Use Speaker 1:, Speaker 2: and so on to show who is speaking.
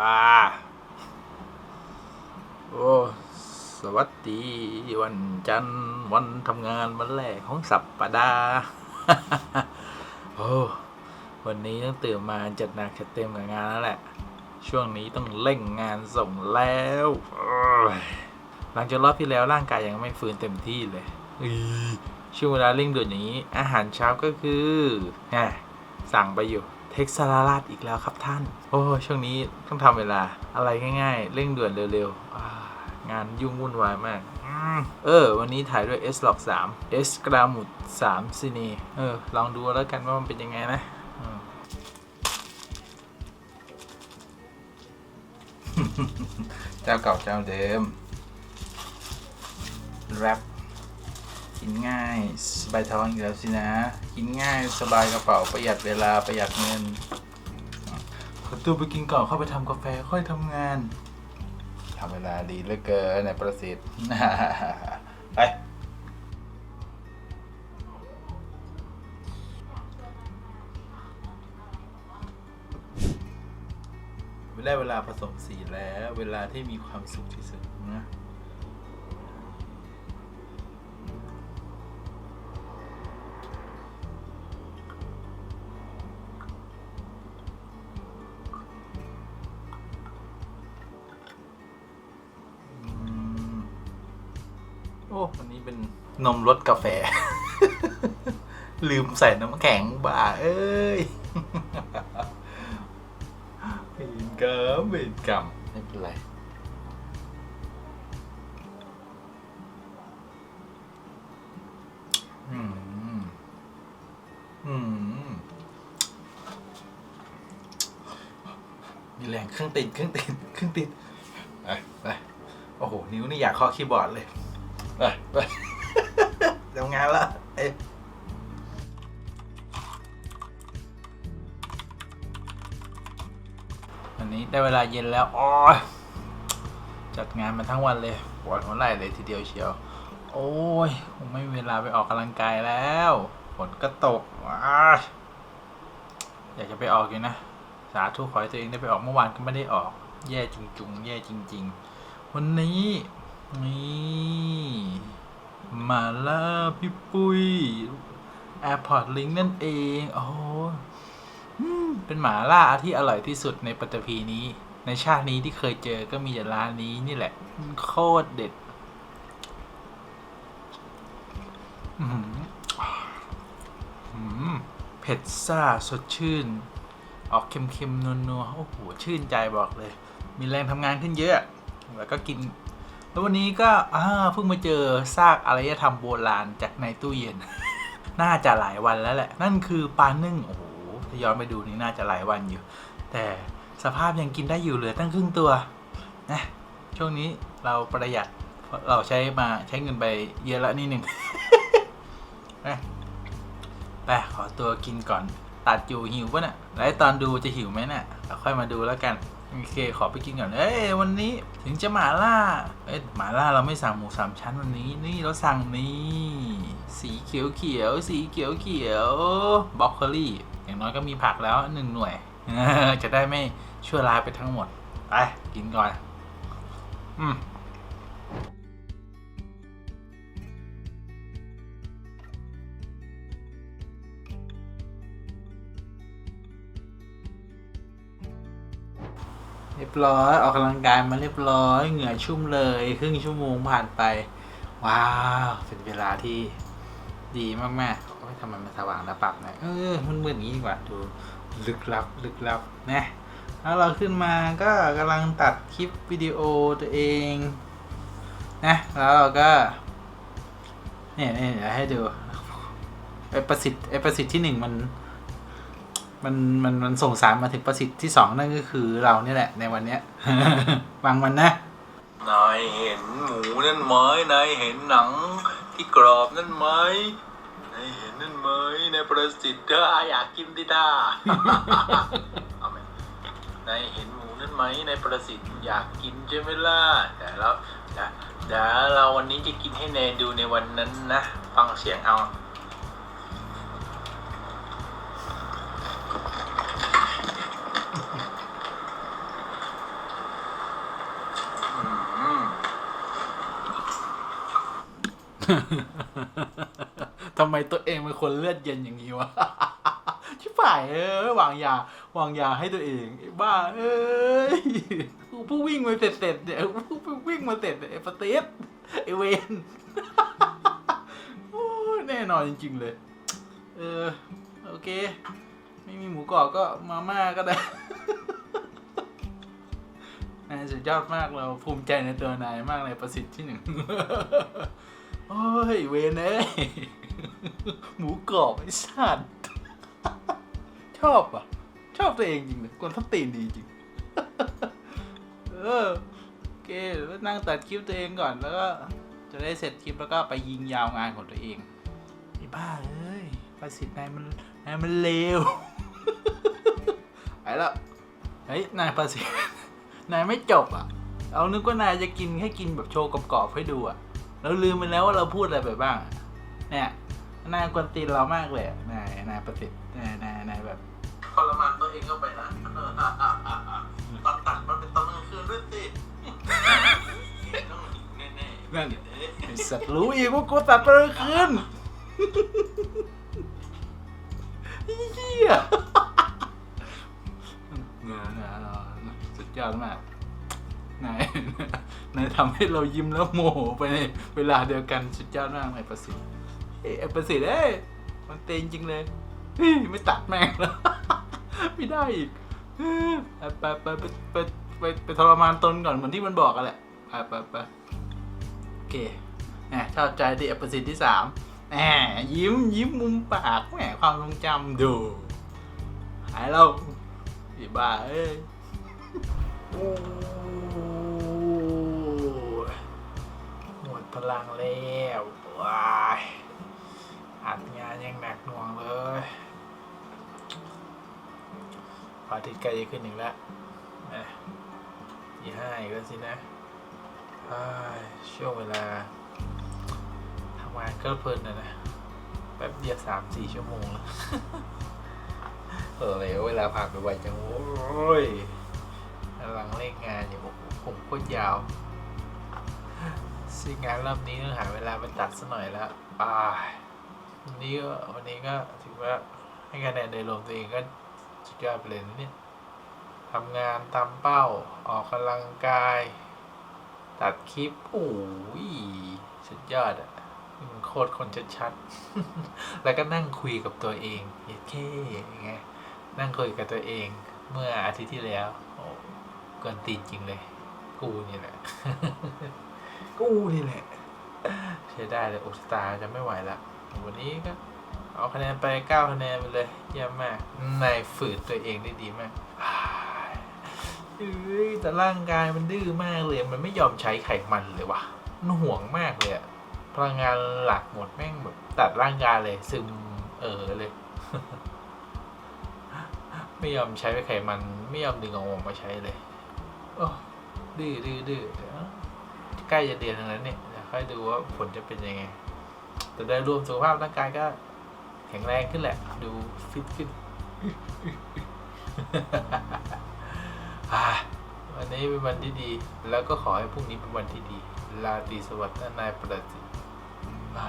Speaker 1: อ่าโอ้สวัสดีวันจันทร์วันทำงานวันแรกของสัปดาห์ โอ้วันนี้ต้องตื่นมาจัดหนักจัดเต็มกับงานแล้วแหละ ช่วงนี้ต้องเร่งงานส่งแล้วหลังจากรอบที่แล้วร่างกายยังไม่ฟื้นเต็มที่เลยช่วงเวลาเร่งด่วนอย่างนี้ อาหารเช้าก็คือสั่งไปอยู่ เท็กซาลาราดอีกแล้วครับท่าน โอ้ช่วงนี้ต้องทำเวลาอะไรง่ายๆ เร่งด่วนเร็วๆอ่างานยุ่งวุ่นวายมาก เออ วันนี้ถ่ายด้วย S Log 3 S กรามุด3ซีนีเออ ลองดูแล้วกันว่ามันเป็นยังไงนะเจ้าเก่าเจ้าเดิมแรป กินง่าย สบายท้องอีกแล้วสินะ กินง่ายสบายกระเป๋าประหยัดเวลาประหยัดเงิน ขอตัวไปกินก่อนเข้าไปทำกาแฟค่อยทำงานทำเวลาดีเหลือเกินในประสิทธิ์ไปได้เวลาผสมสีแล้ว เวลาที่มีความสุขที่สุดนะ อ้วันนี้เป็นนมรสกาแฟ ลืมใส่น้ำแข็งบ้าเอ้ยเห็นกรรมเห็นกรรมไม่เป็นไรอืม อืม มีแรงเครื่องติดเครื่องติดเครื่องติดไปไปโอ้โห นิ้วนี่อยากเคาะคีย์บอร์ดเลย ไปไปทำงานละเอ้ยวันนี้ได้เวลาเย็นแล้วอ๋อจัดงานมาทั้งวันเลยปวดหัวไหล่เลยทีเดียวเชียว โอ้ยคงไม่มีเวลาไปออกกำลังกายแล้วฝนก็ตกว้าอยากจะไปออกอยู่นะ สาธุขอให้ตัวเองได้ไปออกเมื่อวานก็ไม่ได้ออก แย่จริงๆ แย่จริง ๆ วันนี้ นี่มาล่าพี่ปุ้ย Airport Link นั่นเองโอ้เป็นหมาล่าที่อร่อยที่สุดในปัตตภีนี้ ในชาตินี้ที่เคยเจอก็มีแต่ร้านนี้นี่แหละ โคตรเด็ดเผ็ดซ่าสดชื่น ออกเค็มๆนัวๆโอ้โหชื่นใจบอกเลย มีแรงทำงานขึ้นเยอะ แล้วก็กิน แล้ววันนี้ก็อ่าเพิ่งมาเจอซากอารยธรรมโบราณจากในตู้เย็น น่าจะหลายวันแล้วแหละ นั่นคือปลานึ่งโอ้โหถ้าย้อนไปดูนี่น่าจะหลายวันอยู่ แต่สภาพยังกินได้อยู่เหลือตั้งครึ่งตัวนะช่วงนี้เราประหยัดเราใช้มาใช้เงินไปเยอะแล้วนิดหนึ่งไปขอตัวกินก่อนตัดอยู่หิวปะเนี่ยแล้วตอนดูจะหิวไหมเนี่ยเราค่อยมาดูแล้วกัน โอเค ขอไปกินก่อน เอ้ยวันนี้ถึงจะหมาล่า เอ้ยหมาล่าเราไม่สั่งหมูสามชั้นวันนี้ นี่เราสั่งนี่ สีเขียวเขียว สีเขียวเขียวบล็อกโคลี่ อย่างน้อยก็มีผักแล้วหนึ่งหน่วย จะได้ไม่ชั่วร้ายไปทั้งหมด ไป กินก่อน อืม เรียบร้อยออกกำลังกายมาเรียบร้อย เหงื่อชุ่มเลย ครึ่งชั่วโมงผ่านไป ว้าวเป็นเวลาที่ดีมากๆโอ้ยทำไมมันสว่างระปรับน่อยเออมันมืดๆอย่างนี้ดีกว่าดูลึกลับลึกลับนะแล้วเราขึ้นมาก็กำลังตัดคลิปวิดีโอตัวเองนะแล้วเราก็เนี่ยเนี่ยเดี๋ยวให้ดูไอประสิทธิ์ไอประสิทธิ์ที่หนึ่งมัน มันมันมันส่งสารมาถึงประสิทธิ์ที่สองนั่นก็คือเราเนี่ยแหละในวันเนี้ยฟังมันนะนายเห็นหมูนั่นไหมนายเห็นหนังที่กรอบนั่นไหมนายเห็นนั่นไหมนายประสิทธิ์ถ้าอยากกินดิด้าเอาไหมนายเห็นหมูนั่นไหมนายประสิทธิ์อยากกินใช่ไหมล่ะแต่แล้วเดี๋ยวเดี๋ยวเราวันนี้จะกินให้แนนดูในวันนั้นนะ ฟังเสียงเอา ทำไมตัวเองเป็นคนเลือดเย็นอย่างนี้วะ ชิบหายเออวางยาวางยาให้ตัวเองไอ้บ้า เอ้ยกูเพิ่งวิ่งมาเสร็จเสร็จเนี่ยกูเพิ่งวิ่งมาเสร็จไอ้ปะเตสไอ้เวนโอ้แน่นอนจริง ๆ เลย เออ โอเค ไม่มีหมูกรอบก็มาม่าก็ได้นายสุดยอดมากเราภูมิใจในตัวนายมากเลยประสิทธิ์ที่หนึ่ง ยเวนเอ้ยหมูกรอบไอ้สัตว์ชอบอะ ชอบตัวเองจริงเลยกวนท้นตีนดีจริง เออโอเคเดี๋ยวนั่งตัดคลิปตัวเองก่อนแล้วก็ จะได้เสร็จคลิปแล้วก็ไปยิงยาวงานของตัวเองไอ้บ้าเอ้ยประสิทธิ์นายมันนายมันเลวไปแล้วเฮ้ยนายประสิทธิ์นายไม่จบอะ เอานึกว่านายจะกินแค่กินแบบโชว์กรอบๆให้ดูอะ เราลืมไปแล้วว่าเราพูดอะไรไปบ้าง เนี่ยนายกวนตีนเรามากเลยอะนายนายประสิทธิ์นายนายนายแบบ
Speaker 2: ทรมานตัวเองเข้าไปนะตอนตัดมันเป็นตอนกลางคืนด้วยสิต้องแน่ๆ
Speaker 1: นั่น
Speaker 2: เอ๊ะ
Speaker 1: ไอสัตว์รู้อีกว่ากูตัดไปกลางคืนเฮียเงาเงาสุดยอดมาก นายนายทำให้เรายิ้มแล้วโมโหไปในเวลาเดียวกันสุดยอดมากนายประสิทธิ์เอ้ยไอ้ประสิทธิ์เอ้ยมันเต็งจริงเลยไม่ตัดแม่งแล้วไม่ได้อีกไปไปไปไปไปไปทรมานตนก่อนเหมือนที่มันบอกกันแหละไปไปไปโอเคแหมชอบใจที่ประสิทธิ์ที่สามแหมยิ้มยิ้มมุมปากแหมความทรงจำดูหายเราอีบ้าเอ้ยโอ้ย หมดพลังแล้วว้ายอัดงานยังหนักหน่วงเลยพอาทิตย์ใกล้จะขึ้นอีกแล้วแหมยี่ห้าอีกแล้วสินะช่วงเวลาทำงานก็เพลินนะนะแป๊บเดียวสามสี่ชั่วโมงแล้วเออเลยเวลาผ่านไปไวจังโว้ยกำลังเล่นงานอยู่ผมโคตรยาว ซึ่งงานรอบนี้ต้องหาเวลาไปตัดซะหน่อยแล้วอ่าวันนี้ก็วันนี้ก็ถือว่าให้คะแนนโดยรวมตัวเองก็สุดยอดไปเลยนะเนี่ยทำงานตามเป้าออกกำลังกาย ตัดคลิปโอ้ยสุดยอดอะโคตรคนชัดๆ แล้วก็นั่งคุยกับตัวเองเย้เท่ยังไงนั่งคุยกับตัวเองเมื่ออาทิตย์ที่แล้ว โอ้กวนตีนจริงเลย กูนี่แหละ กูนี่แหละใช้ได้เลยโอสตาจะไม่ไหวละวันนี้ก็เอาคะแนนไปเก้าคะแนนไปเลยเยี่ยมมากนายฝืนตัวเองได้ดีมากเอ้ยแต่ร่างกายมันดื้อมากเลย มันไม่ยอมใช้ไขมันเลยว่ะมันห่วงมากเลยอะพลังงานหลักหมดแม่งแบบตัดร่างกายเลยซึมเออเลย ไม่ยอมใช้ไขมัน ไม่ยอมดึงอออกมาใช้เลยโอ้ดื้อดื้อดื้อ ใกล้จะเดือนแล้วเนี่ยเดี๋ยวค่อยดูว่าผลจะเป็นยังไง แต่โดยรวมสุขภาพร่างกายก็แข็งแรงขึ้นแหละ ดูฟิตขึ้น อ่าวันนี้เป็นวันที่ดี แล้วก็ขอให้พรุ่งนี้เป็นวันที่ดี ลาตรีสวัสดิ์นายประสิทธิ์อ่า